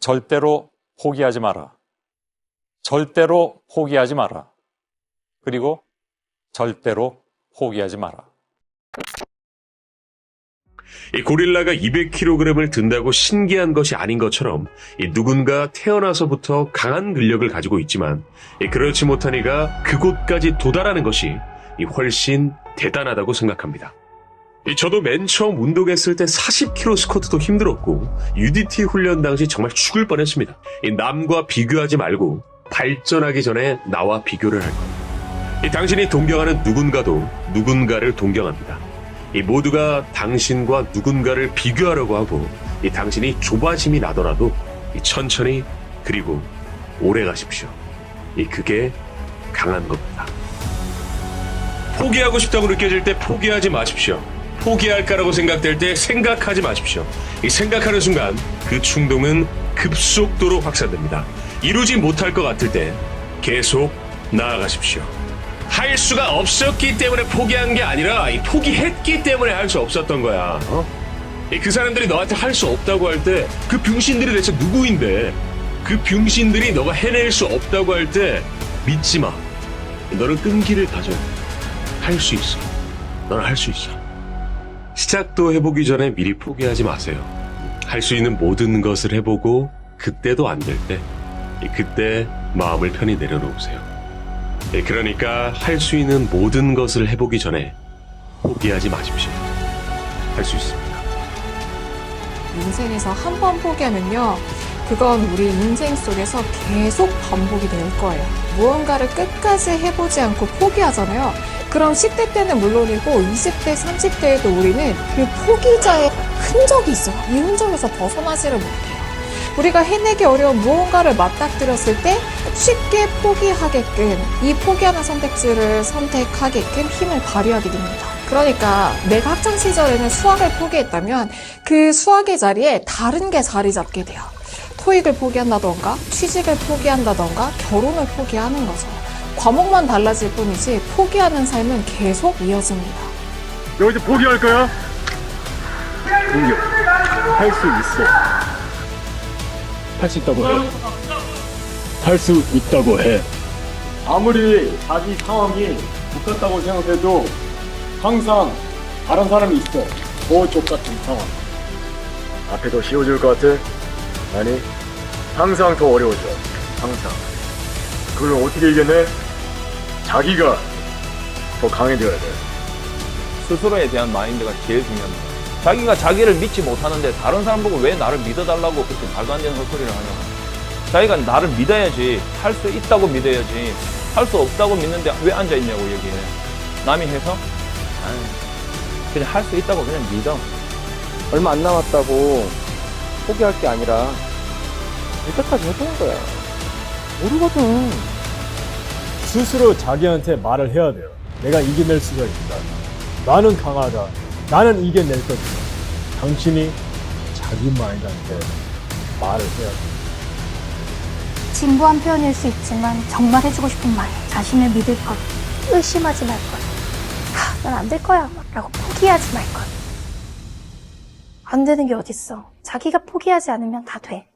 절대로 포기하지 마라. 절대로 포기하지 마라. 그리고 절대로 포기하지 마라. 이 고릴라가 200kg을 든다고 신기한 것이 아닌 것처럼 이 누군가 태어나서부터 강한 근력을 가지고 있지만 이 그렇지 못한 이가 그곳까지 도달하는 것이 이 훨씬 대단하다고 생각합니다. 이 저도 맨 처음 운동했을 때 40kg 스쿼트도 힘들었고 UDT 훈련 당시 정말 죽을 뻔했습니다. 이 남과 비교하지 말고 발전하기 전에 나와 비교를 할 것. 이 당신이 동경하는 누군가도 누군가를 동경합니다. 이 모두가 당신과 누군가를 비교하려고 하고 이 당신이 조바심이 나더라도 이 천천히 그리고 오래 가십시오. 이 그게 강한 겁니다. 포기하고 싶다고 느껴질 때 포기하지 마십시오. 포기할까라고 생각될 때 생각하지 마십시오. 이 생각하는 순간 그 충동은 급속도로 확산됩니다. 이루지 못할 것 같을 때 계속 나아가십시오. 할 수가 없었기 때문에 포기한 게 아니라 이 포기했기 때문에 할 수 없었던 거야. 어? 이그 사람들이 너한테 할 수 없다고 할 때 그 병신들이 대체 누구인데 그 병신들이 너가 해낼 수 없다고 할 때 믿지 마. 너는 끈기를 가져. 할 수 있어. 너는 할 수 있어. 시작도 해보기 전에 미리 포기하지 마세요. 할 수 있는 모든 것을 해보고 그때도 안 될 때, 이 그때 마음을 편히 내려놓으세요. 예, 그러니까 할 수 있는 모든 것을 해보기 전에 포기하지 마십시오. 할 수 있습니다. 인생에서 한 번 포기하면요. 그건 우리 인생 속에서 계속 반복이 될 거예요. 무언가를 끝까지 해보지 않고 포기하잖아요. 그럼 10대 때는 물론이고 20대, 30대에도 우리는 그 포기자의 흔적이 있어요. 이 흔적에서 벗어나지를 못해요. 우리가 해내기 어려운 무언가를 맞닥뜨렸을 때 쉽게 포기하게끔 이 포기하는 선택지를 선택하게끔 힘을 발휘하게 됩니다. 그러니까 내가 학창 시절에는 수학을 포기했다면 그 수학의 자리에 다른 게 자리 잡게 돼요. 토익을 포기한다던가 취직을 포기한다던가 결혼을 포기하는 거죠. 과목만 달라질 뿐이지 포기하는 삶은 계속 이어집니다. 너 이제 포기할 거야? 포기. 할수 있어. 할 수 있다고 해. 할 수 있다고 해. 아무리 자기 상황이 똑같다고 생각해도 항상 다른 사람이 있어. 더 족같은 상황. 앞에 더 쉬워질 것 같아? 아니, 항상 더 어려워져. 항상. 그걸 어떻게 이겨내? 자기가 더 강해져야 돼. 스스로에 대한 마인드가 제일 중요합니다. 자기가 자기를 믿지 못하는데 다른 사람 보고 왜 나를 믿어달라고 그렇게 말도 안 되는 헛소리를 하냐. 자기가 나를 믿어야지. 할 수 있다고 믿어야지. 할 수 없다고 믿는데 왜 앉아있냐고 여기에. 남이 해서? 아유, 그냥 할 수 있다고 그냥 믿어. 얼마 안 남았다고 포기할 게 아니라 이때까지 해보는 거야. 모르거든. 스스로 자기한테 말을 해야 돼요. 내가 이겨낼 수가 있다. 나는 강하다. 나는 이겨낼 것이다. 당신이 자기 마인드한테 말을 해야 돼. 진부한 표현일 수 있지만 정말 해주고 싶은 말. 자신을 믿을 것. 의심하지 말 것. 난 안 될 거야. 라고 포기하지 말 것. 안 되는 게 어딨어. 자기가 포기하지 않으면 다 돼.